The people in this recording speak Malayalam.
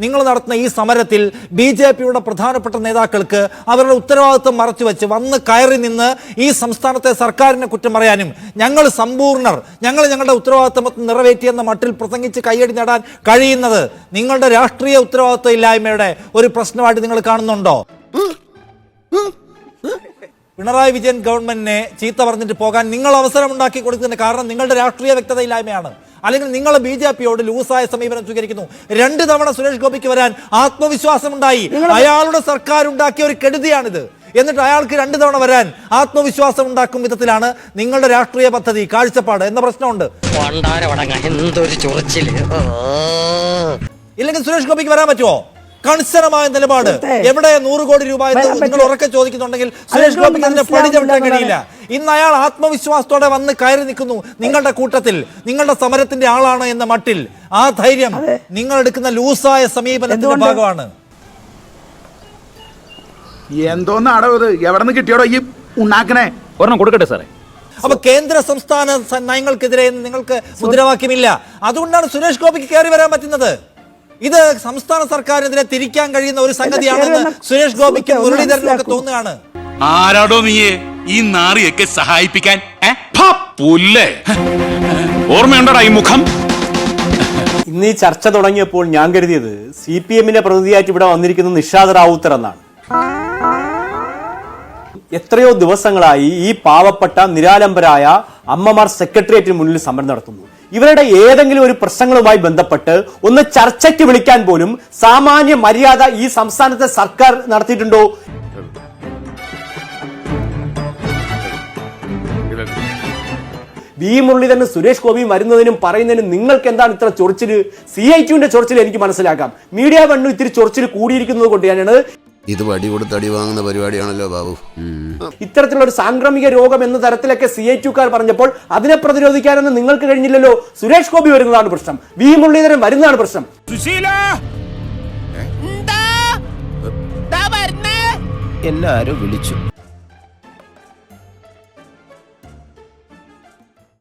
നിങ്ങൾ നടത്തുന്ന ഈ സമരത്തിൽ ബി ജെ പിയുടെ പ്രധാനപ്പെട്ട നേതാക്കൾക്ക് അവരുടെ ഉത്തരവാദിത്വം മറച്ചുവെച്ച് വന്ന് കയറി നിന്ന് ഈ സംസ്ഥാനത്തെ സർക്കാരിനെ കുറ്റം പറയാനും ഞങ്ങൾ സമ്പൂർണർ ഞങ്ങൾ ഞങ്ങളുടെ ഉത്തരവാദിത്വം നിറവേറ്റിയെന്ന മട്ടിൽ പ്രസംഗിച്ച് കയ്യടി നേടാൻ കഴിയുന്നത് നിങ്ങളുടെ രാഷ്ട്രീയ ഉത്തരവാദിത്വ ഇല്ലായ്മയുടെ ഒരു പ്രശ്നമായിട്ട് നിങ്ങൾ കാണുന്നുണ്ടോ? പിണറായി വിജയൻ ഗവൺമെന്റിനെ ചീത്ത പറഞ്ഞിട്ട് പോകാൻ നിങ്ങൾ അവസരം ഉണ്ടാക്കി കൊടുക്കുന്നതിന് കാരണം നിങ്ങളുടെ രാഷ്ട്രീയ വ്യക്തതയില്ലായ്മയാണ്. അല്ലെങ്കിൽ നിങ്ങൾ ബി ജെ പിയോട് ലൂസായ സമീപനം സ്വീകരിക്കുന്നു. രണ്ട് തവണ സുരേഷ് ഗോപിക്ക് വരാൻ ആത്മവിശ്വാസം ഉണ്ടായി അയാളുടെ സർക്കാർ ഉണ്ടാക്കിയ ഒരു കെടുതിയാണിത്. എന്നിട്ട് അയാൾക്ക് രണ്ട് തവണ വരാൻ ആത്മവിശ്വാസം ഉണ്ടാക്കും വിധത്തിലാണ് നിങ്ങളുടെ രാഷ്ട്രീയ പദ്ധതി കാഴ്ചപ്പാട് എന്ന പ്രശ്നമുണ്ട്. പണ്ടാരവടങ്ങ എന്തൊരു ചൊറിച്ചിൽ? ഇല്ലെങ്കിൽ സുരേഷ് ഗോപിക്ക് വരാൻ പറ്റുമോ കണിശനമായ നിലപാട്. എവിടെ നൂറ് കോടി രൂപ എന്ന് നിങ്ങൾ. ഉറക്കെ ചോദിക്കുന്നുണ്ടെങ്കിൽ സുരേഷ് ഗോപി ഗോപിക്ക് അതിന്റെ പടി ചവിട്ടാൻ കഴിയില്ല. ഇന്ന് അയാൾ ആത്മവിശ്വാസത്തോടെ വന്ന് കയറി നിൽക്കുന്നു. നിങ്ങളുടെ കൂട്ടത്തിൽ നിങ്ങളുടെ സമരത്തിന്റെ ആളാണ് എന്ന മട്ടിൽ. ആ ധൈര്യം നിങ്ങൾ എടുക്കുന്ന ലൂസായ സമീപനത്തിന്റെ ഭാഗമാണ്. എന്തോന്നാടോ ഇത്? എവിടെ നിന്ന് കിട്ടിയോടോ ഈ ഉണ്ടാക്കണേ ഒരെണ്ണം കൊടുക്കട്ടെ സാറേ. അപ്പൊ കേന്ദ്ര സംസ്ഥാന നയങ്ങൾക്കെതിരെ നിങ്ങൾക്ക് മുദ്രാവാക്യമില്ല. അതുകൊണ്ടാണ് സുരേഷ് ഗോപിക്ക് കയറി വരാൻ പറ്റുന്നത്. ഇത് സംസ്ഥാന സർക്കാരിനെതിരെ തിരിക്കാൻ കഴിയുന്ന ഒരു സംഗതിയാണെന്ന് സുരേഷ് ഗോപിക്ക് മുരളീധരനൊക്കെ തോന്നുകയാണ്. ആരാടോ നീയെ ഈ നാറിയൊക്കെ സഹായിപ്പിക്കാൻ? ഓർമ്മയുണ്ടോടാ ഈ മുഖം? ഇന്ന് ഈ ചർച്ച തുടങ്ങിയപ്പോൾ ഞാൻ കരുതിയത് സി പി എമ്മിന്റെ പ്രതിനിധിയായിട്ട് ഇവിടെ വന്നിരിക്കുന്നത് നിഷാദ് റാവുത്തർ എന്നാണ്. എത്രയോ ദിവസങ്ങളായി ഈ പാവപ്പെട്ട നിരാലംബരായ അമ്മമാർ സെക്രട്ടേറിയറ്റിന് മുന്നിൽ സമരം നടത്തുന്നു. ഇവരുടെ ഏതെങ്കിലും ഒരു പ്രശ്നങ്ങളുമായി ബന്ധപ്പെട്ട് ഒന്ന് ചർച്ചയ്ക്ക് വിളിക്കാൻ പോലും സാമാന്യ മര്യാദ ഈ സംസ്ഥാനത്തെ സർക്കാർ നടത്തിയിട്ടുണ്ടോ? വി മുരളീധരനും സുരേഷ് ഗോപി വരുന്നതിനും പറയുന്നതിനും നിങ്ങൾക്ക് എന്താണ് ഇത്ര ചൊറിച്ചിൽ? സി ഐ ടുവിന്റെ ചൊറിച്ചിൽ എനിക്ക് മനസ്സിലാക്കാം. മീഡിയ വണ്ണു ഇത്തിരി ചൊറിച്ചിൽ കൂടിയിരിക്കുന്നത് കൊണ്ട് ഞാനാണ് ഇത് വടി കൊടുത്ത് അടി വാങ്ങുന്ന പരിപാടിയാണല്ലോ ബാബു. ഇത്തരത്തിലുള്ള ഒരു സാംക്രമിക രോഗം എന്ന തരത്തിലൊക്കെ സി ഐ ടുക്കാർ പറഞ്ഞപ്പോൾ അതിനെ പ്രതിരോധിക്കാനൊന്നും നിങ്ങൾക്ക് കഴിഞ്ഞില്ലല്ലോ. സുരേഷ് ഗോപി വരുന്നതാണ് പ്രശ്നം. വി മുരളീധരൻ വരുന്നതാണ് പ്രശ്നം. എന്നെ ആരോ വിളിച്ചു.